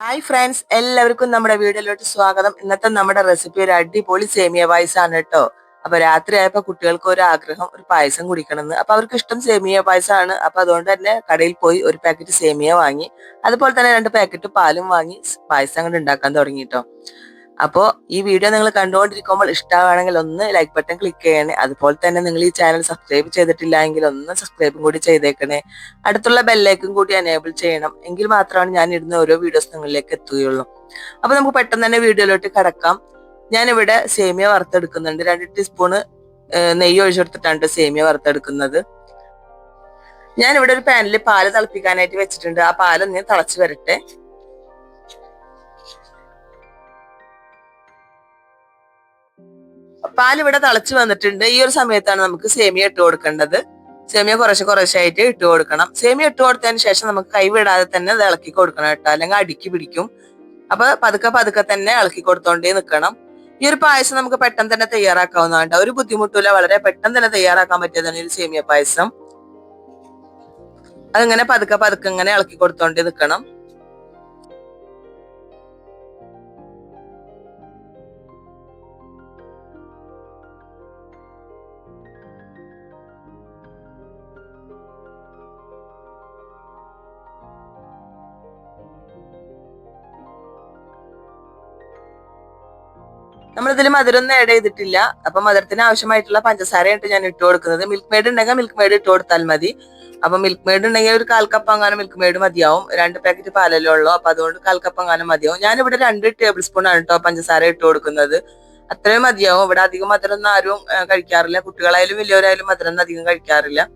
Hi friends എല്ലാവർക്കും നമ്മുടെ വീഡിയോയിലോട്ട് സ്വാഗതം. ഇന്നത്തെ നമ്മുടെ റെസിപ്പി ഒരു അടിപൊളി സേമിയ പായസമാണ് കേട്ടോ അപ്പൊ രാത്രി ആയപ്പോ കുട്ടികൾക്ക് ഒരു ആഗ്രഹം ഒരു പായസം കുടിക്കണമെന്ന്. അപ്പൊ അവർക്ക് ഇഷ്ടം സേമിയ പായസമാണ് അപ്പൊ അതുകൊണ്ട് തന്നെ കടയിൽ പോയി ഒരു പാക്കറ്റ് സേമിയ വാങ്ങി അതുപോലെ തന്നെ രണ്ട് പാക്കറ്റ് പാലും വാങ്ങി പായസം കൊണ്ട് ഉണ്ടാക്കാൻ തുടങ്ങി കേട്ടോ അപ്പോൾ ഈ വീഡിയോ നിങ്ങൾ കണ്ടുകൊണ്ടിരിക്കുമ്പോൾ ഇഷ്ടമാണെങ്കിൽ ഒന്ന് ലൈക്ക് ബട്ടൺ ക്ലിക്ക് ചെയ്യണേ. അതുപോലെ തന്നെ നിങ്ങൾ ഈ ചാനൽ സബ്സ്ക്രൈബ് ചെയ്തിട്ടില്ല എങ്കിൽ ഒന്ന് സബ്സ്ക്രൈബും കൂടി ചെയ്തേക്കണേ. അടുത്തുള്ള ബെല്ലേക്കും കൂടി എനേബിൾ ചെയ്യണം. എങ്കിൽ മാത്രമാണ് ഞാൻ ഇടുന്ന ഓരോ വീഡിയോസ് നിങ്ങളിലേക്ക് എത്തുകയുള്ളൂ. അപ്പോൾ നമുക്ക് പെട്ടെന്ന് തന്നെ വീഡിയോയിലോട്ട് കടക്കാം. ഞാനിവിടെ സേമിയ വറുത്തെടുക്കുന്നുണ്ട്. രണ്ട് ടീസ്പൂണ് നെയ്യ് ഒഴിച്ചെടുത്തിട്ടാണ് സേമിയ വറുത്തെടുക്കുന്നത്. ഞാനിവിടെ ഒരു പാനിൽ പാൽ തിളപ്പിക്കാനായിട്ട് വെച്ചിട്ടുണ്ട്. ആ പാലൊന്ന് തിളച്ച് വരട്ടെ. പാൽ ഇവിടെ തിളച്ച് വന്നിട്ടുണ്ട്. ഈ ഒരു സമയത്താണ് നമുക്ക് സേമിയ ഇട്ട് കൊടുക്കേണ്ടത്. സേമിയ കുറച്ച് കുറച്ചായിട്ട് ഇട്ട് കൊടുക്കണം. സേമിയ ഇട്ട് കൊടുത്തതിന് ശേഷം നമുക്ക് കൈ വിടാതെ തന്നെ ഇളക്കി കൊടുക്കണം കേട്ടോ. അല്ലെങ്കിൽ അടുക്കി പിടിക്കും. അപ്പൊ പതുക്കെ പതുക്കെ തന്നെ ഇളക്കി കൊടുത്തോണ്ടേ നിൽക്കണം ഈ ഒരു പായസം നമുക്ക് പെട്ടെന്ന് തന്നെ തയ്യാറാക്കാവുന്നതാണ് ഒരു ബുദ്ധിമുട്ടില്ല വളരെ പെട്ടെന്ന് തന്നെ തയ്യാറാക്കാൻ പറ്റിയതാണ് ഒരു സേമിയ പായസം. അതിങ്ങനെ പതുക്കെ പതുക്കെ ഇങ്ങനെ ഇളക്കി കൊടുത്തോണ്ടേ നിൽക്കണം നമ്മളിതിൽ മധുരം ആഡ് ചെയ്തിട്ടില്ല. അപ്പൊ മധുരത്തിന് ആവശ്യമായിട്ടുള്ള പഞ്ചസാരയായിട്ട് ഞാൻ ഇട്ട് കൊടുക്കുന്നത്. മിൽക്ക് മെയ്ഡ് ഉണ്ടെങ്കിൽ മിൽക്ക് മെയ്ഡ് ഇട്ട് കൊടുത്താൽ മതി. അപ്പൊ മിൽക്ക് മെയ്ഡ് ഉണ്ടെങ്കിൽ ഒരു കാൽ കപ്പ് അങ്ങാനും മിൽക്ക് മെയ്ഡ് മതിയാവും. രണ്ട് പാക്കറ്റ് പാലല്ലേ ഉള്ളൂ. അപ്പൊ അതുകൊണ്ട് കാൽ കപ്പ് അങ്ങാനും മതിയാവും. ഞാനിവിടെ രണ്ട് ടേബിൾ സ്പൂൺ ആണ് കേട്ടോ പഞ്ചസാര ഇട്ട് കൊടുക്കുന്നത്. അത്രയും മതിയാവും. ഇവിടെ അധികം മധുരം ആരും കഴിക്കാറില്ല. കുട്ടികളായാലും വലിയവരായാലും മധുരം അധികം കഴിക്കാറില്ല.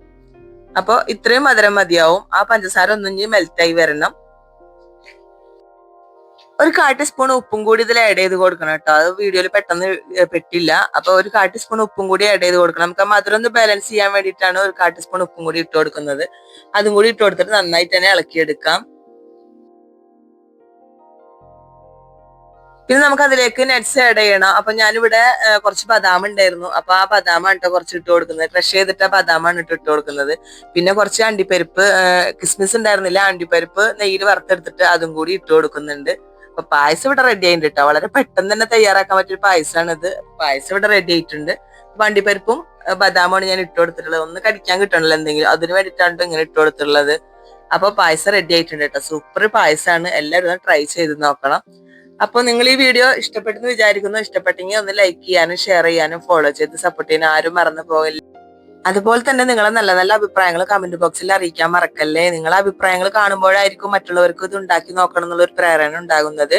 അപ്പോൾ ഇത്രയും മധുരം മതിയാവും. ആ പഞ്ചസാര ഒന്നും ഇനി മെൽറ്റായി വരണം. ഒരു കാ ടീസ്പൂൺ ഉപ്പും കൂടി ഇതിൽ ആഡ് ചെയ്ത് കൊടുക്കണം കേട്ടോ. അത് വീഡിയോയിൽ പെട്ടെന്ന് പെട്ടില്ല. അപ്പൊ ഒരു കാ ടീസ്പൂൺ ഉപ്പും കൂടി ആഡ് ചെയ്ത് കൊടുക്കണം. നമുക്ക് മധുരം ഒന്ന് ബാലൻസ് ചെയ്യാൻ വേണ്ടിയിട്ടാണ് ഒരു കാ ടീസ്പൂൺ ഉപ്പും കൂടി ഇട്ട് കൊടുക്കുന്നത്. അതും കൂടി ഇട്ട് കൊടുത്തിട്ട് നന്നായിട്ട് തന്നെ ഇളക്കിയെടുക്കാം. പിന്നെ നമുക്ക് അതിലേക്ക് നട്ട്സ് ആഡ് ചെയ്യണം. അപ്പൊ ഞാനിവിടെ കുറച്ച് ബദാം ഉണ്ടായിരുന്നു. അപ്പൊ ആ ബദാമാണ് കേട്ടോ കുറച്ച് ഇട്ട് കൊടുക്കുന്നത്. ക്രഷ് ചെയ്തിട്ട് ആ ബദാമാണ് ഇട്ട് ഇട്ട് കൊടുക്കുന്നത്. പിന്നെ കുറച്ച് അണ്ടിപ്പരിപ്പ് കിസ്മിസ് ഉണ്ടായിരുന്നില്ല. അണ്ടിപ്പരിപ്പ് നെയ്യിൽ വറുത്തെടുത്തിട്ട് അതും കൂടി ഇട്ട് കൊടുക്കുന്നുണ്ട്. അപ്പൊ പായസം ഇവിടെ റെഡി ആയിട്ടുണ്ട് കേട്ടോ വളരെ പെട്ടെന്ന് തന്നെ തയ്യാറാക്കാൻ പറ്റിയൊരു പായസമാണ് ഇത് പായസം ഇവിടെ റെഡി ആയിട്ടുണ്ട്. വണ്ടിപ്പരിപ്പും ബദാമാണ് ഞാൻ ഇട്ട് കൊടുത്തിട്ടുള്ളത്. ഒന്ന് കടിക്കാൻ കിട്ടണല്ലോ എന്തെങ്കിലും. അതിന് വേണ്ടിയിട്ടാണ് ഇങ്ങനെ ഇട്ട് കൊടുത്തിട്ടുള്ളത്. അപ്പൊ പായസം റെഡി ആയിട്ടുണ്ട് കേട്ടോ സൂപ്പർ പായസമാണ്. എല്ലാവരും ട്രൈ ചെയ്ത് നോക്കണം. അപ്പോൾ നിങ്ങൾ ഈ വീഡിയോ ഇഷ്ടപ്പെട്ടെന്ന് വിചാരിക്കുന്നു. ഇഷ്ടപ്പെട്ടെങ്കിൽ ഒന്ന് ലൈക്ക് ചെയ്യാനും ഷെയർ ചെയ്യാനും ഫോളോ ചെയ്ത് സപ്പോർട്ട് ചെയ്യാനും ആരും മറന്നു പോകില്ല. അതുപോലെ തന്നെ നിങ്ങളെ നല്ല നല്ല അഭിപ്രായങ്ങൾ കമന്റ് ബോക്സിൽ അറിയിക്കാൻ മറക്കല്ലേ? നിങ്ങളെ അഭിപ്രായങ്ങൾ കാണുമ്പോഴായിരിക്കും മറ്റുള്ളവർക്ക് ഇത് ഉണ്ടാക്കി നോക്കണം എന്നുള്ള ഒരു പ്രേരണ ഉണ്ടാകുന്നത്.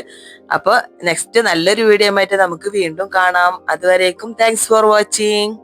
അപ്പോൾ നെക്സ്റ്റ് നല്ലൊരു വീഡിയോ ആയിട്ട് നമുക്ക് വീണ്ടും കാണാം. അതുവരേക്കും താങ്ക്സ് ഫോർ വാച്ചിങ്